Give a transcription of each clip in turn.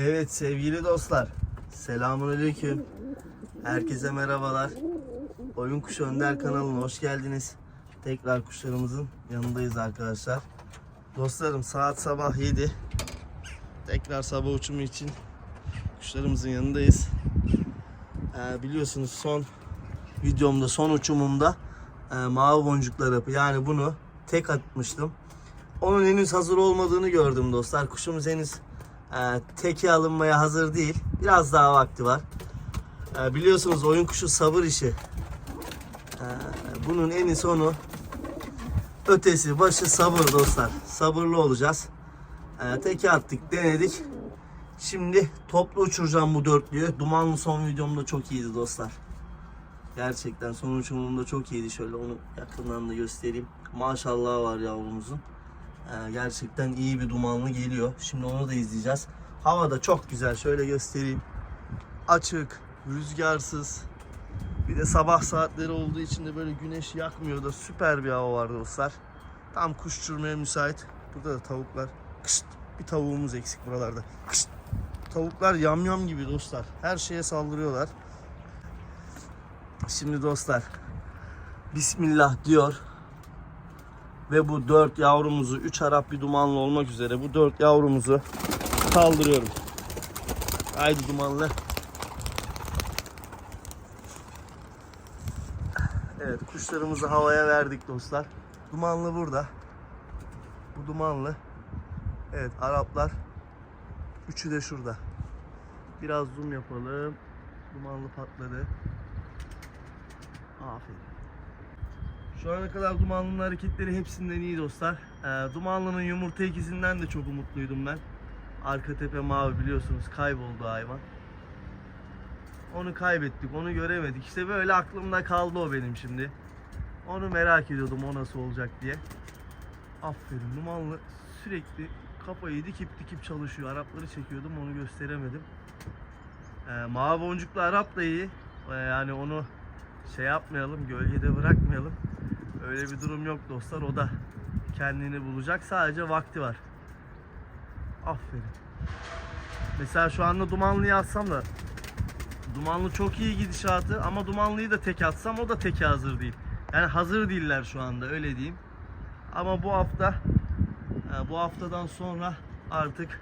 Evet sevgili dostlar. Selamünaleyküm. Herkese merhabalar. Oyun Kuşu Önder kanalına hoş geldiniz. Tekrar kuşlarımızın yanındayız arkadaşlar. Dostlarım saat sabah 7. Tekrar sabah uçumu için kuşlarımızın yanındayız. Ee, biliyorsunuz son videomda son uçumumda e, mavi boncuklar yapı yani bunu tek atmıştım. Onun henüz hazır olmadığını gördüm dostlar. Kuşumuz henüz e, teke alınmaya hazır değil. Biraz daha vakti var. E, biliyorsunuz oyun kuşu sabır işi. E, bunun eni sonu ötesi başı sabır dostlar. Sabırlı olacağız. E, teke attık denedik. Şimdi toplu uçuracağım bu dörtlüyü. Dumanlı son videomda çok iyiydi dostlar. Gerçekten son uçumumda çok iyiydi. Şöyle onu yakından da göstereyim. Maşallah var yavrumuzun. Ee, gerçekten iyi bir dumanlı geliyor. Şimdi onu da izleyeceğiz. Hava da çok güzel. Şöyle göstereyim. Açık, rüzgarsız. Bir de sabah saatleri olduğu için de böyle güneş yakmıyor da süper bir hava var dostlar. Tam kuş uçurmaya müsait. Burada da tavuklar. Kışt, bir tavuğumuz eksik buralarda. Kışt. Tavuklar yamyam gibi dostlar. Her şeye saldırıyorlar. Şimdi dostlar Bismillah diyor ve bu dört yavrumuzu üç Arap bir dumanlı olmak üzere bu dört yavrumuzu kaldırıyorum. Haydi dumanlı. Evet kuşlarımızı havaya verdik dostlar. Dumanlı burada. Bu dumanlı. Evet Araplar. Üçü de şurada. Biraz zoom yapalım. Dumanlı patladı. Aferin. Şu ana kadar Dumanlı'nın hareketleri hepsinden iyi dostlar. Ee, Dumanlı'nın yumurta ikizinden de çok umutluydum ben. Arka tepe mavi biliyorsunuz kayboldu hayvan. Onu kaybettik, onu göremedik. İşte böyle aklımda kaldı o benim şimdi. Onu merak ediyordum o nasıl olacak diye. Aferin Dumanlı sürekli kafayı dikip dikip çalışıyor. Arapları çekiyordum onu gösteremedim. Ee, mavi boncuklu Arap da iyi. Ee, yani onu şey yapmayalım, gölgede bırakmayalım. Öyle bir durum yok dostlar. O da kendini bulacak. Sadece vakti var. Aferin. Mesela şu anda Dumanlı'yı atsam da Dumanlı çok iyi gidişatı ama Dumanlı'yı da tek atsam o da teke hazır değil. Yani hazır değiller şu anda öyle diyeyim. Ama bu hafta e, bu haftadan sonra artık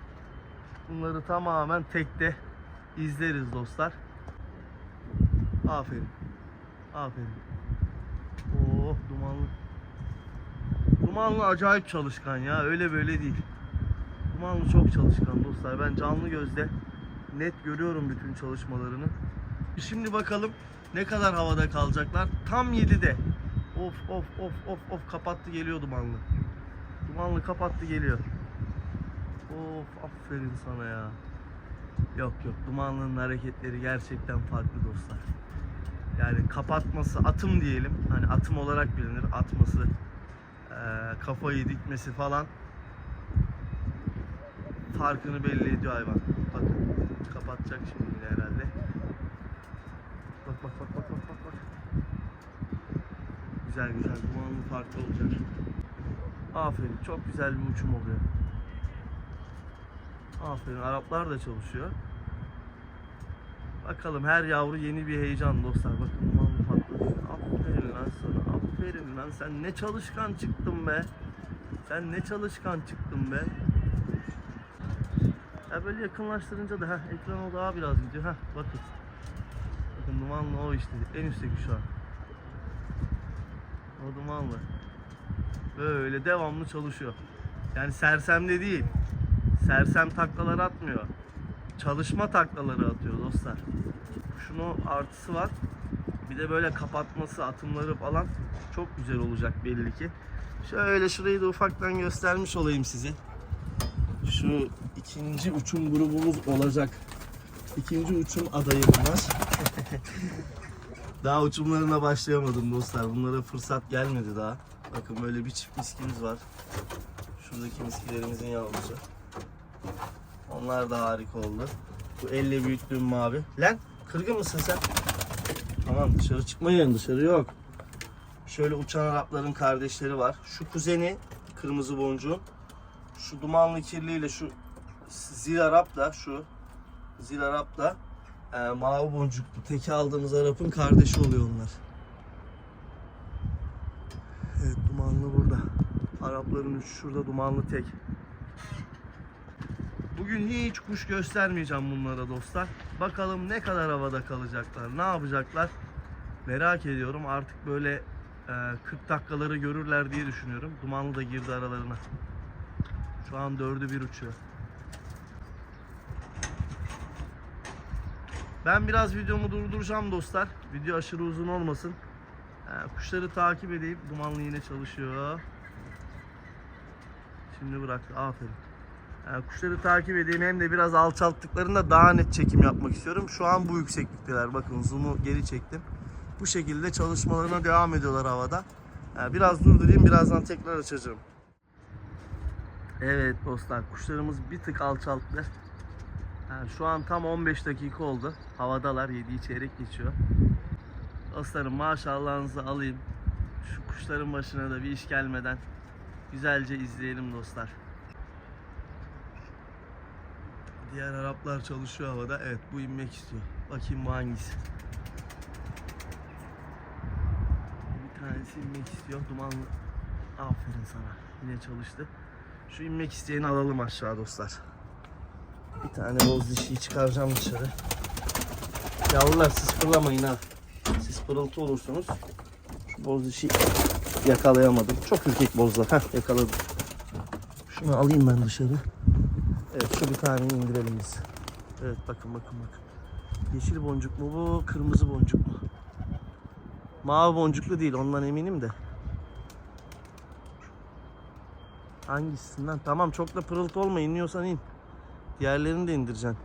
bunları tamamen tekte izleriz dostlar. Aferin. Aferin. Oh dumanlı. Dumanlı acayip çalışkan ya. Öyle böyle değil. Dumanlı çok çalışkan dostlar. Ben canlı gözle net görüyorum bütün çalışmalarını. Şimdi bakalım ne kadar havada kalacaklar. Tam 7'de. Of of of of of kapattı geliyor dumanlı. Dumanlı kapattı geliyor. Of aferin sana ya. Yok yok dumanlının hareketleri gerçekten farklı dostlar. Yani kapatması, atım diyelim. Hani atım olarak bilinir. Atması, eee, kafayı dikmesi falan. Farkını belli ediyor hayvan. Bakın kapatacak şimdi yine herhalde. Bak bak bak bak bak bak bak. Güzel güzel. Dumanlı farklı olacak. Aferin. Çok güzel bir uçum oluyor. Aferin. Araplar da çalışıyor. Bakalım her yavru yeni bir heyecan dostlar. Bakın dumanlı patladı. Aferin lan sana. Aferin lan. Sen ne çalışkan çıktın be. Sen ne çalışkan çıktın be. Ya böyle yakınlaştırınca da heh, ekran o daha biraz gidiyor. Heh, bakın. Bakın dumanlı o işte. En üstteki şu an. O dumanlı. Böyle devamlı çalışıyor. Yani sersemde değil. Sersem taklalar atmıyor çalışma taklaları atıyor dostlar. Şunu artısı var. Bir de böyle kapatması, atımları falan çok güzel olacak belli ki. Şöyle şurayı da ufaktan göstermiş olayım size. Şu ikinci uçum grubumuz olacak. İkinci uçum adayı bunlar. daha uçumlarına başlayamadım dostlar. Bunlara fırsat gelmedi daha. Bakın böyle bir çift miskimiz var. Şuradaki miskilerimizin yavrusu. Onlar da harika oldu. Bu elle büyüttüğüm mavi. Lan kırgın mısın sen? Tamam dışarı çıkmayın dışarı yok. Şöyle uçan Arapların kardeşleri var. Şu kuzeni kırmızı boncuğun. Şu dumanlı kirliyle şu zil Arap da şu Zil Arap'la e, mavi boncuklu teki aldığımız Arap'ın kardeşi oluyor onlar. Evet dumanlı burada. Arapların üçü şurada dumanlı tek. Bugün hiç kuş göstermeyeceğim bunlara dostlar. Bakalım ne kadar havada kalacaklar, ne yapacaklar merak ediyorum. Artık böyle e, 40 dakikaları görürler diye düşünüyorum. Dumanlı da girdi aralarına. Şu an dördü bir uçuyor. Ben biraz videomu durduracağım dostlar. Video aşırı uzun olmasın. E, kuşları takip edeyim. Dumanlı yine çalışıyor. Şimdi bıraktı. Aferin. E, kuşları takip edeyim. Hem de biraz alçalttıklarında daha net çekim yapmak istiyorum. Şu an bu yükseklikteler. Bakın zoom'u geri çektim. Bu şekilde çalışmalarına devam ediyorlar havada. E, biraz durdurayım. Birazdan tekrar açacağım. Evet dostlar kuşlarımız bir tık alçalttı. Yani şu an tam 15 dakika oldu. Havadalar 7'yi çeyrek geçiyor. Dostlarım maşallahınızı alayım. Şu kuşların başına da bir iş gelmeden güzelce izleyelim dostlar. Diğer Araplar çalışıyor havada. Evet bu inmek istiyor. Bakayım bu hangisi. Bir tanesi inmek istiyor. Dumanlı. Aferin sana. Yine çalıştı. Şu inmek isteyeni alalım aşağı dostlar. Bir tane boz dişiyi çıkaracağım dışarı. Yavrular siz fırlamayın ha. Siz pırıltı olursunuz. Şu boz dişi yakalayamadım. Çok ürkek bozlar. Heh yakaladım. Şunu alayım ben dışarı. Evet şu bir taneyi indirelim biz. Evet bakın bakın bakın. Yeşil boncuk mu bu? Kırmızı boncuk mu? Mavi boncuklu değil ondan eminim de. Hangisinden? Tamam çok da pırıltı olma iniyorsan in. Diğerlerini de indireceksin.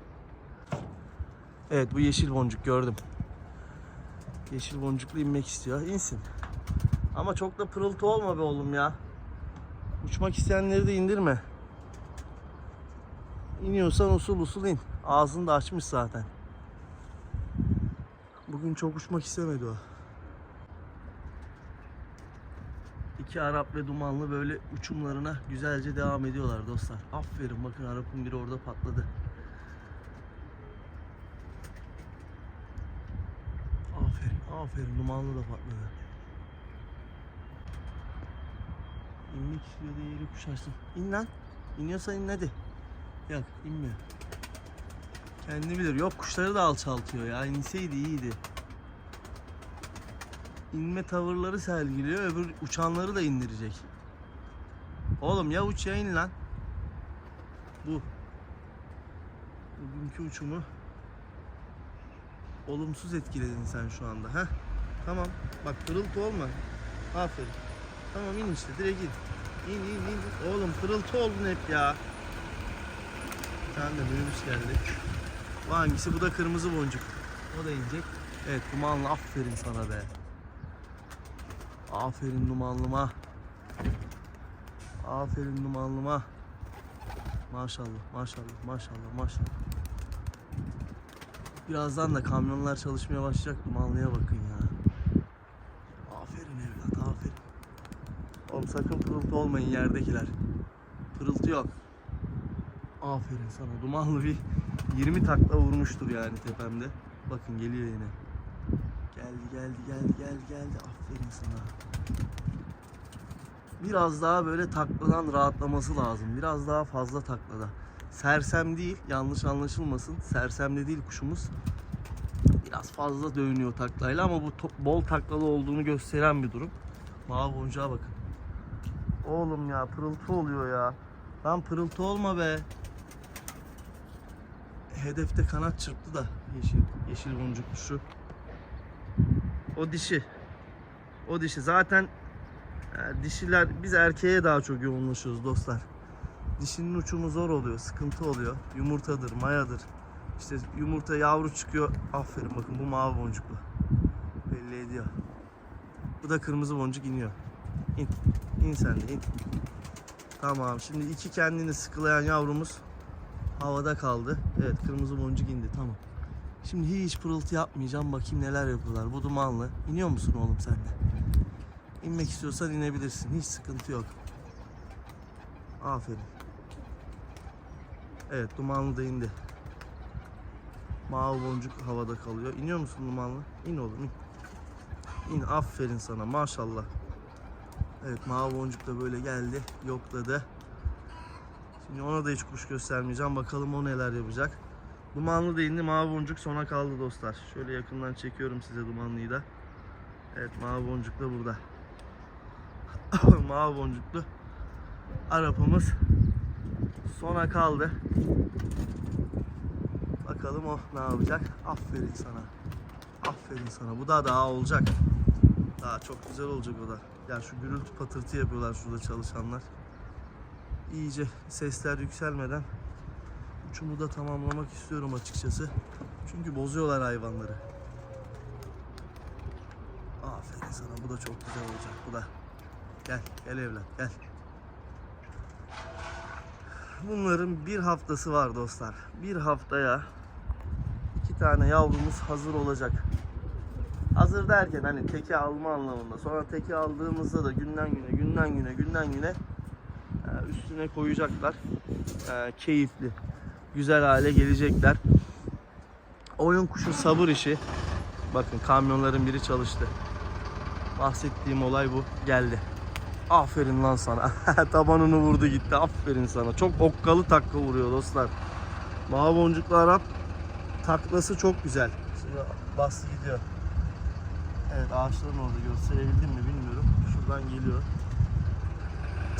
Evet bu yeşil boncuk gördüm. Yeşil boncuklu inmek istiyor. İnsin. Ama çok da pırıltı olma be oğlum ya. Uçmak isteyenleri de indirme. İniyorsan usul usul in. Ağzını da açmış zaten. Bugün çok uçmak istemedi o. İki Arap ve Dumanlı böyle uçumlarına güzelce devam ediyorlar dostlar. Aferin bakın Arap'ın biri orada patladı. Aferin, aferin Dumanlı da patladı. İnmek istiyor diye yeri kuş açtım. İn lan. İniyorsan in hadi. Yok inmiyor. Kendi bilir. Yok kuşları da alçaltıyor ya. İnseydi iyiydi. İnme tavırları sergiliyor. Öbür uçanları da indirecek. Oğlum ya uç ya in lan. Bu. Bugünkü uçumu olumsuz etkiledin sen şu anda. Heh. Tamam. Bak pırıltı olma. Aferin. Tamam in işte direkt in. İn in in. Oğlum pırıltı oldun hep ya. Bir tane de minibüs geldi. Bu hangisi? Bu da kırmızı boncuk. O da inecek. Evet dumanlı aferin sana be. Aferin dumanlıma. Aferin dumanlıma. Maşallah maşallah maşallah maşallah. Birazdan da kamyonlar çalışmaya başlayacak. Dumanlıya bakın ya. Aferin evlat aferin. Oğlum sakın pırıltı olmayın yerdekiler. Pırıltı yok. Aferin sana. Dumanlı bir 20 takla vurmuştur yani tepemde. Bakın geliyor yine. Geldi geldi geldi geldi geldi. Aferin sana. Biraz daha böyle takladan rahatlaması lazım. Biraz daha fazla taklada. Sersem değil, yanlış anlaşılmasın. Sersem de değil kuşumuz. Biraz fazla dönüyor taklayla ama bu bol taklalı olduğunu gösteren bir durum. Mavi boncuğa bakın. Oğlum ya pırıltı oluyor ya. Lan pırıltı olma be. Hedefte kanat çırptı da yeşil yeşil boncuklu şu. O dişi. O dişi. Zaten e, dişiler biz erkeğe daha çok yoğunlaşıyoruz dostlar. Dişinin uçumu zor oluyor, sıkıntı oluyor. Yumurtadır, mayadır. İşte yumurta yavru çıkıyor. Aferin bakın bu mavi boncuklu. Belli ediyor. Bu da kırmızı boncuk iniyor. İn. İn sen de in. Tamam şimdi iki kendini sıkılayan yavrumuz havada kaldı. Evet kırmızı boncuk indi tamam. Şimdi hiç pırıltı yapmayacağım. Bakayım neler yapıyorlar. Bu dumanlı. İniyor musun oğlum sen de? İnmek istiyorsan inebilirsin. Hiç sıkıntı yok. Aferin. Evet dumanlı da indi. Mavi boncuk havada kalıyor. İniyor musun dumanlı? İn oğlum in. İn aferin sana maşallah. Evet mavi boncuk da böyle geldi yokladı. Şimdi ona da hiç kuş göstermeyeceğim. Bakalım o neler yapacak. Dumanlı da indi. Mavi boncuk sona kaldı dostlar. Şöyle yakından çekiyorum size dumanlıyı da. Evet mavi boncuk da burada. mavi boncuklu Arap'ımız sona kaldı. Bakalım o ne yapacak. Aferin sana. Aferin sana. Bu da daha olacak. Daha çok güzel olacak o da. Ya şu gürültü patırtı yapıyorlar şurada çalışanlar. İyice sesler yükselmeden uçumu da tamamlamak istiyorum açıkçası. Çünkü bozuyorlar hayvanları. Aferin sana. Bu da çok güzel olacak. Bu da. Gel. Gel evlat. Gel. Bunların bir haftası var dostlar. Bir haftaya iki tane yavrumuz hazır olacak. Hazır derken hani teke alma anlamında. Sonra teke aldığımızda da günden güne, günden güne, günden güne üstüne koyacaklar. E, Keyifli, güzel hale gelecekler. Oyun kuşu sabır işi. Bakın kamyonların biri çalıştı. Bahsettiğim olay bu. Geldi. Aferin lan sana. Tabanını vurdu gitti. Aferin sana. Çok okkalı takla vuruyor dostlar. Mavi boncuklu Arap taklası çok güzel. Şimdi bastı gidiyor. Evet ağaçların orada gösterebildim mi bilmiyorum. Şuradan geliyor.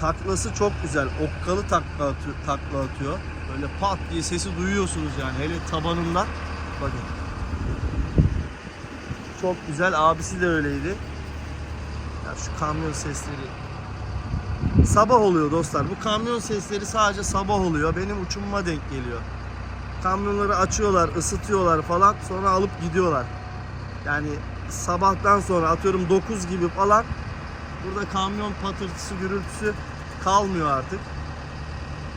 Taklası çok güzel. Okkalı takla atıyor, takla atıyor. Böyle pat diye sesi duyuyorsunuz yani. Hele tabanından. Bakın. Çok güzel. Abisi de öyleydi. Ya şu kamyon sesleri sabah oluyor dostlar. Bu kamyon sesleri sadece sabah oluyor. Benim uçumuma denk geliyor. Kamyonları açıyorlar, ısıtıyorlar falan. Sonra alıp gidiyorlar. Yani sabahtan sonra atıyorum 9 gibi falan burada kamyon patırtısı, gürültüsü kalmıyor artık.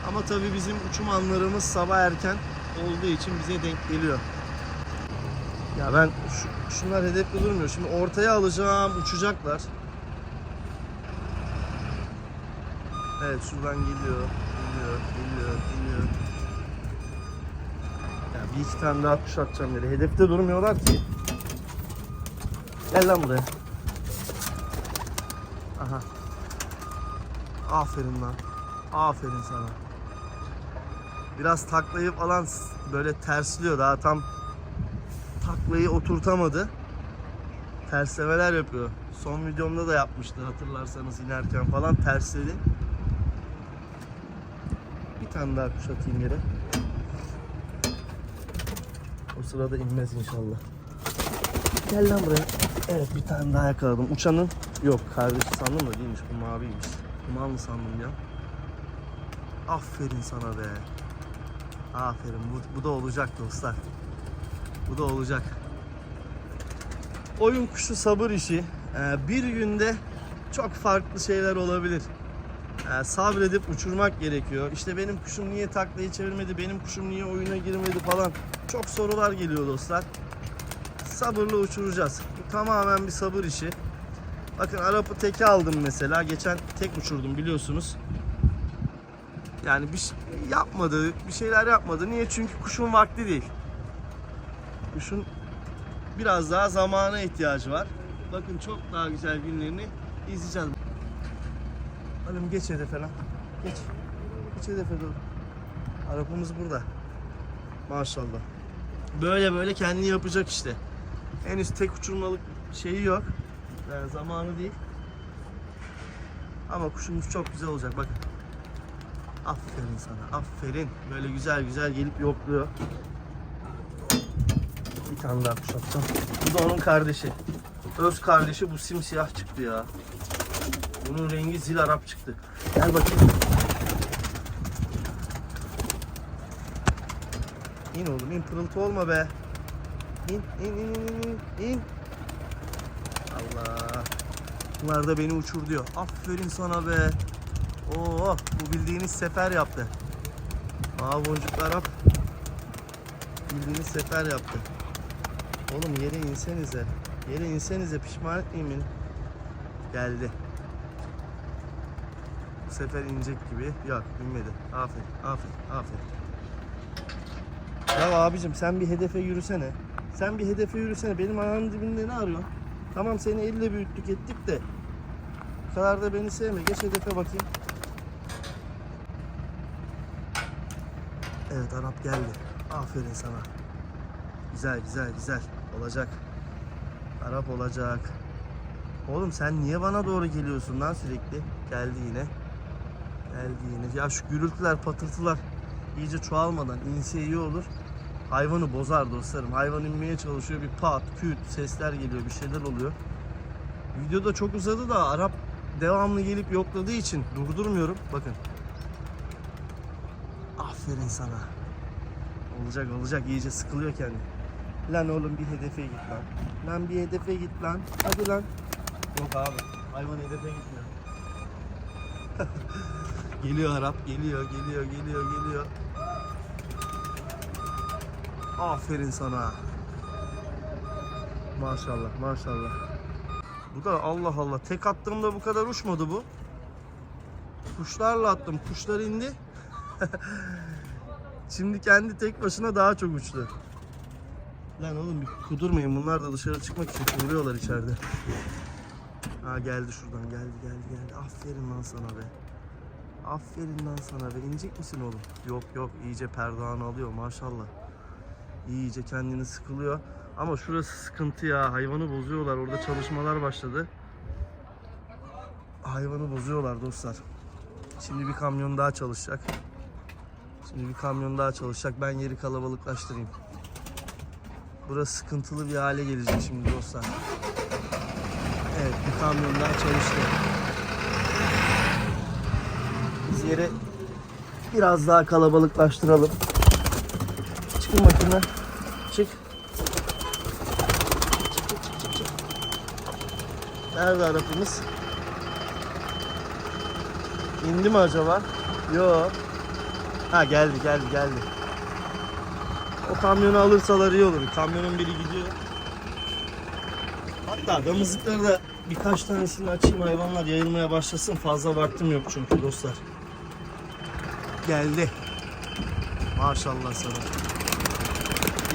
Ama tabii bizim uçum anlarımız sabah erken olduğu için bize denk geliyor. Ya ben şu, şunlar hedefli durmuyor. Şimdi ortaya alacağım, uçacaklar. Evet şuradan geliyor, geliyor, geliyor, geliyor. Ya bir iki tane daha kuş atacağım dedi. Hedefte durmuyorlar ki. Gel lan buraya. Aha. Aferin lan. Aferin sana. Biraz taklayı falan böyle tersliyor. Daha tam taklayı oturtamadı. Terslemeler yapıyor. Son videomda da yapmıştı hatırlarsanız inerken falan tersledi. Bir tane daha kuş atayım yere. O sırada inmez inşallah. Gel lan buraya. Evet bir tane daha yakaladım. Uçanın yok kardeşi sandım da değilmiş bu maviymiş. Dumanlı sandım ya. Aferin sana be. Aferin bu, bu da olacak dostlar. Bu da olacak. Oyun kuşu sabır işi. Ee, bir günde çok farklı şeyler olabilir. Ee, sabredip uçurmak gerekiyor. İşte benim kuşum niye taklayı çevirmedi, benim kuşum niye oyuna girmedi falan. Çok sorular geliyor dostlar. Sabırla uçuracağız. Bu tamamen bir sabır işi. Bakın Arap'ı teke aldım mesela. Geçen tek uçurdum biliyorsunuz. Yani bir şey yapmadı, bir şeyler yapmadı. Niye? Çünkü kuşun vakti değil. Kuşun biraz daha zamana ihtiyacı var. Bakın çok daha güzel günlerini izleyeceğiz. Hanım geç hedefe lan. Geç. Geç hedefe doğru. Arapamız burada. Maşallah. Böyle böyle kendini yapacak işte. Henüz tek uçurmalık şeyi yok. Yani zamanı değil. Ama kuşumuz çok güzel olacak bakın. Aferin sana, aferin. Böyle güzel güzel gelip yokluyor. Bir tane daha kuş atacağım. Bu da onun kardeşi. Öz kardeşi bu simsiyah çıktı ya. Bunun rengi zil Arap çıktı. Gel bakayım. İn oğlum in pırıltı olma be. İn in in in in in. Allah. Bunlar da beni uçur diyor. Aferin sana be. Oo, bu bildiğiniz sefer yaptı. Mavi boncuklu Arap bildiğiniz sefer yaptı. Oğlum yere insenize. Yere insenize pişman etmeyin beni. Geldi. Bu sefer inecek gibi. Yok inmedi. Aferin, aferin, aferin. Ya abicim sen bir hedefe yürüsene. Sen bir hedefe yürüsene. Benim ayağımın dibinde ne arıyorsun? Tamam seni elle büyüttük ettik de. Bu kadar da beni sevme. Geç hedefe bakayım. Evet Arap geldi. Aferin sana. Güzel güzel güzel. Olacak. Arap olacak. Oğlum sen niye bana doğru geliyorsun lan sürekli? Geldi yine. Geldi yine. Ya şu gürültüler, patırtılar iyice çoğalmadan inse iyi olur. Hayvanı bozar dostlarım. Hayvan inmeye çalışıyor. Bir pat, küt sesler geliyor. Bir şeyler oluyor. Videoda çok uzadı da Arap devamlı gelip yokladığı için durdurmuyorum. Bakın. Aferin sana. Olacak olacak. iyice sıkılıyor kendi. Lan oğlum bir hedefe git lan. Lan bir hedefe git lan. Hadi lan. Yok abi. Hayvan hedefe gitmiyor. geliyor Arap. Geliyor, geliyor, geliyor, geliyor. Aferin sana. Maşallah, maşallah. Bu da Allah Allah. Tek attığımda bu kadar uçmadı bu. Kuşlarla attım. Kuşlar indi. Şimdi kendi tek başına daha çok uçtu. Lan oğlum bir kudurmayın. Bunlar da dışarı çıkmak için kuduruyorlar içeride. Ha geldi şuradan. Geldi geldi geldi. Aferin lan sana be. Aferin lan sana be. İnecek misin oğlum? Yok yok. iyice perdağını alıyor maşallah. İyice kendini sıkılıyor. Ama şurası sıkıntı ya. Hayvanı bozuyorlar. Orada çalışmalar başladı. Hayvanı bozuyorlar dostlar. Şimdi bir kamyon daha çalışacak. Şimdi bir kamyon daha çalışacak. Ben yeri kalabalıklaştırayım. Burası sıkıntılı bir hale gelecek şimdi dostlar. Evet bir kamyon daha çalıştı. Biz yeri biraz daha kalabalıklaştıralım. Bakayım lan. Çık. Çık, çık, çık, çık, çık. Nerede arabamız? İndi mi acaba? Yok. Ha geldi geldi geldi. O kamyonu alırsalar iyi olur. Kamyonun biri gidiyor. Hatta damızlıkları da birkaç tanesini açayım hayvanlar yayılmaya başlasın. Fazla vaktim yok çünkü dostlar. Geldi. Maşallah sana.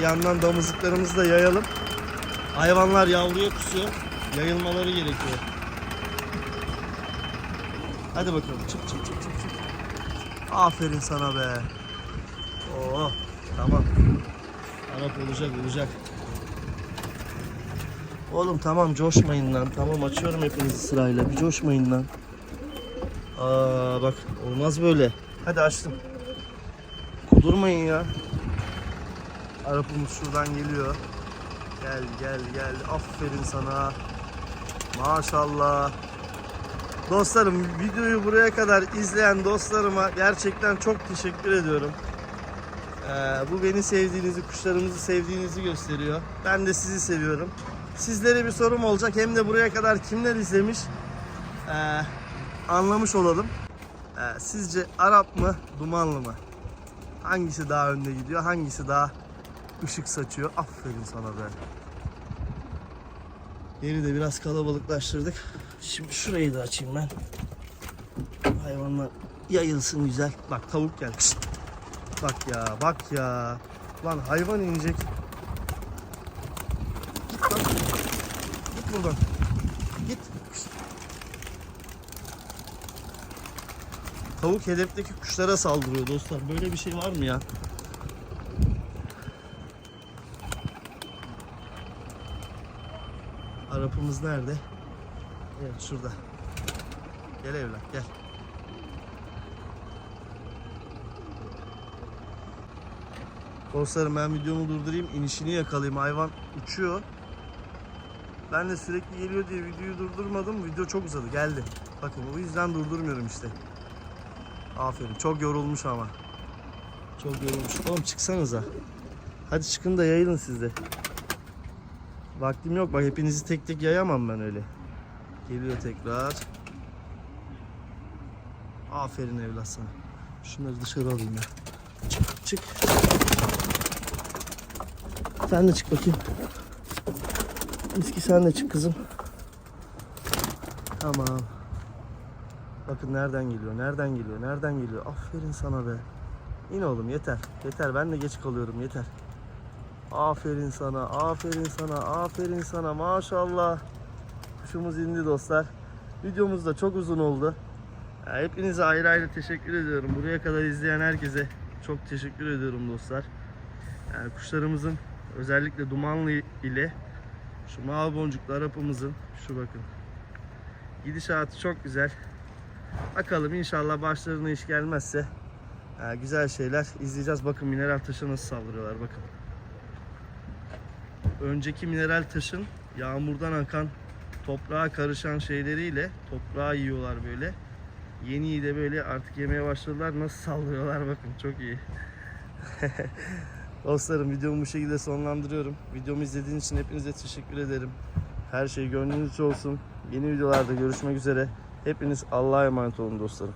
Yandan damızlıklarımızı da yayalım. Hayvanlar yavruya kusuyor. Yayılmaları gerekiyor. Hadi bakalım çık çık çık çık çık. Aferin sana be. Oo tamam. Arap olacak olacak. Oğlum tamam coşmayın lan. Tamam açıyorum hepinizi sırayla. Bir coşmayın lan. Aa bak olmaz böyle. Hadi açtım. Kudurmayın ya. Arap'ımız şuradan geliyor. Gel gel gel. Aferin sana. Maşallah. Dostlarım videoyu buraya kadar izleyen dostlarıma gerçekten çok teşekkür ediyorum. Ee, bu beni sevdiğinizi, kuşlarımızı sevdiğinizi gösteriyor. Ben de sizi seviyorum. Sizlere bir sorum olacak. Hem de buraya kadar kimler izlemiş ee, anlamış olalım. Ee, sizce Arap mı, Dumanlı mı? Hangisi daha önde gidiyor? Hangisi daha ışık saçıyor? Aferin sana be. Yeri de biraz kalabalıklaştırdık. Şimdi şurayı da açayım ben. Hayvanlar yayılsın güzel. Bak tavuk geldi. Bak ya, bak ya. Lan hayvan inecek. Git lan. Git buradan. Git. Tavuk hedefteki kuşlara saldırıyor dostlar. Böyle bir şey var mı ya? Arapımız nerede? Evet şurada. Gel evlat gel. Dostlarım ben videomu durdurayım. inişini yakalayayım. Hayvan uçuyor. Ben de sürekli geliyor diye videoyu durdurmadım. Video çok uzadı. Geldi. Bakın o yüzden durdurmuyorum işte. Aferin. Çok yorulmuş ama. Çok yorulmuş. Oğlum çıksanıza. Hadi çıkın da yayılın siz de. Vaktim yok. Bak hepinizi tek tek yayamam ben öyle. Geliyor tekrar. Aferin evlat sana. Şunları dışarı alayım ya. Çık çık. Sen de çık bakayım. Miski sen de çık kızım. Tamam. Bakın nereden geliyor, nereden geliyor, nereden geliyor. Aferin sana be. İn oğlum yeter. Yeter ben de geç kalıyorum yeter. Aferin sana, aferin sana, aferin sana maşallah. Kuşumuz indi dostlar. Videomuz da çok uzun oldu. Hepinize ayrı ayrı teşekkür ediyorum. Buraya kadar izleyen herkese çok teşekkür ediyorum dostlar. Yani kuşlarımızın özellikle dumanlı ile şu mavi boncuklu arapımızın şu bakın. Gidişatı çok güzel. Bakalım inşallah başlarına iş gelmezse ha, güzel şeyler izleyeceğiz. Bakın mineral taşı nasıl saldırıyorlar bakın. Önceki mineral taşın yağmurdan akan toprağa karışan şeyleriyle toprağı yiyorlar böyle. Yeniyi de böyle artık yemeye başladılar. Nasıl saldırıyorlar bakın çok iyi. Dostlarım videomu bu şekilde sonlandırıyorum. Videomu izlediğiniz için hepinize teşekkür ederim. Her şey gönlünüzce olsun. Yeni videolarda görüşmek üzere. Hepiniz Allah'a emanet olun dostlarım.